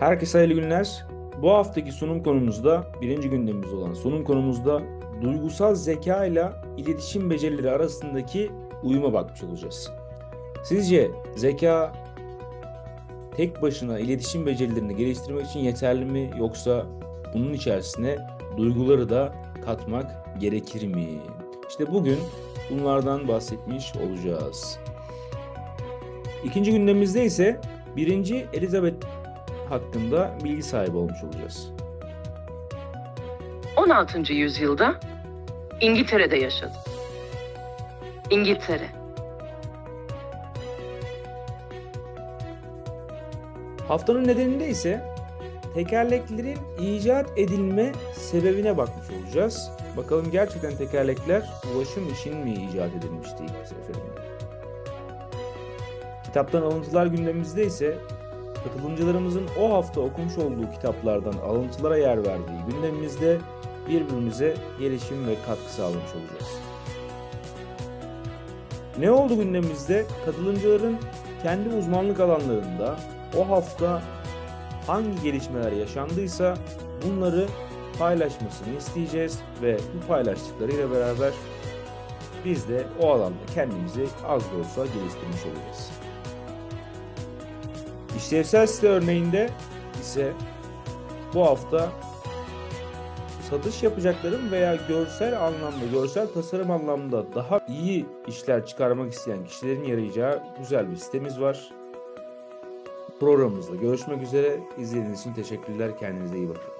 Herkese hayırlı günler. Bu haftaki sunum konumuzda, birinci gündemimiz olan sunum konumuzda duygusal zeka ile iletişim becerileri arasındaki uyuma bakmış olacağız. Sizce zeka tek başına iletişim becerilerini geliştirmek için yeterli mi yoksa bunun içerisine duyguları da katmak gerekir mi? İşte bugün bunlardan bahsetmiş olacağız. İkinci gündemimizde ise birinci Elizabeth hakkında bilgi sahibi olmuş olacağız. 16. yüzyılda İngiltere'de yaşadı. İngiltere. Haftanın nedeninde ise tekerleklerin icat edilme sebebine bakmış olacağız. Bakalım gerçekten tekerlekler ulaşım için mi icat edilmişti ilk seferinde? Kitaptan alıntılar gündemimizde ise katılımcılarımızın o hafta okumuş olduğu kitaplardan alıntılara yer verdiği gündemimizde birbirimize gelişim ve katkı sağlamış olacağız. Ne oldu gündemimizde? Katılımcıların kendi uzmanlık alanlarında o hafta hangi gelişmeler yaşandıysa bunları paylaşmasını isteyeceğiz ve bu paylaştıklarıyla beraber biz de o alanda kendimizi az da olsa geliştirmiş olacağız. İşlevsel site örneğinde ise bu hafta satış yapacakların veya görsel anlamda, görsel tasarım anlamda daha iyi işler çıkarmak isteyen kişilerin yarayacağı güzel bir sitemiz var. Programımızda görüşmek üzere. İzlediğiniz için teşekkürler. Kendinize iyi bakın.